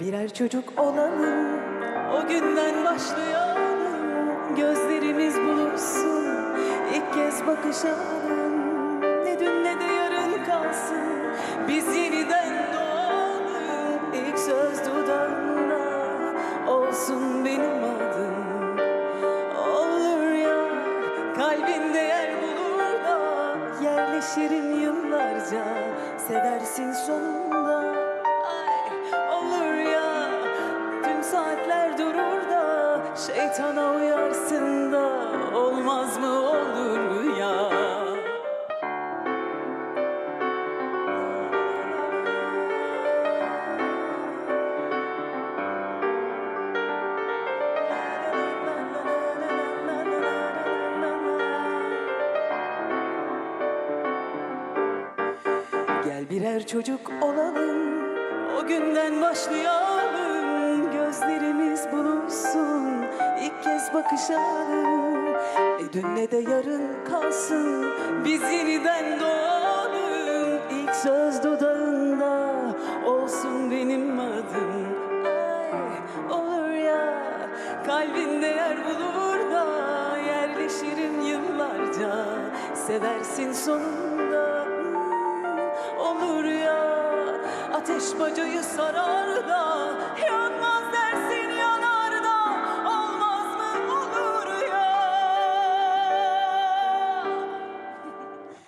birer çocuk olalım. O günden başlayalım. Gözlerimiz buluşsun İlk kez bakışalım Ne dün ne de yarın kalsın. Biz yeniden doğalım. İlk söz dudağında Olsun benim adım. Olur ya kalbinde yer bulur da Yerleşirim yıllarca. Seversin sonunda Şeytana uyarsın da Olmaz mı olur ya? Gel birer çocuk olalım O günden başlayalım. Gözlerimiz buluşsun İlk kez bakışalım Ne dün ne de yarın kalsın. Biz yeniden doğalım. İlk söz dudağında Olsun benim adım. Ay olur ya. Kalbinde yer bulur da Yerleşirim yıllarca. Seversin sonunda. Hmm, Olur ya. Ateş bacayı sarar da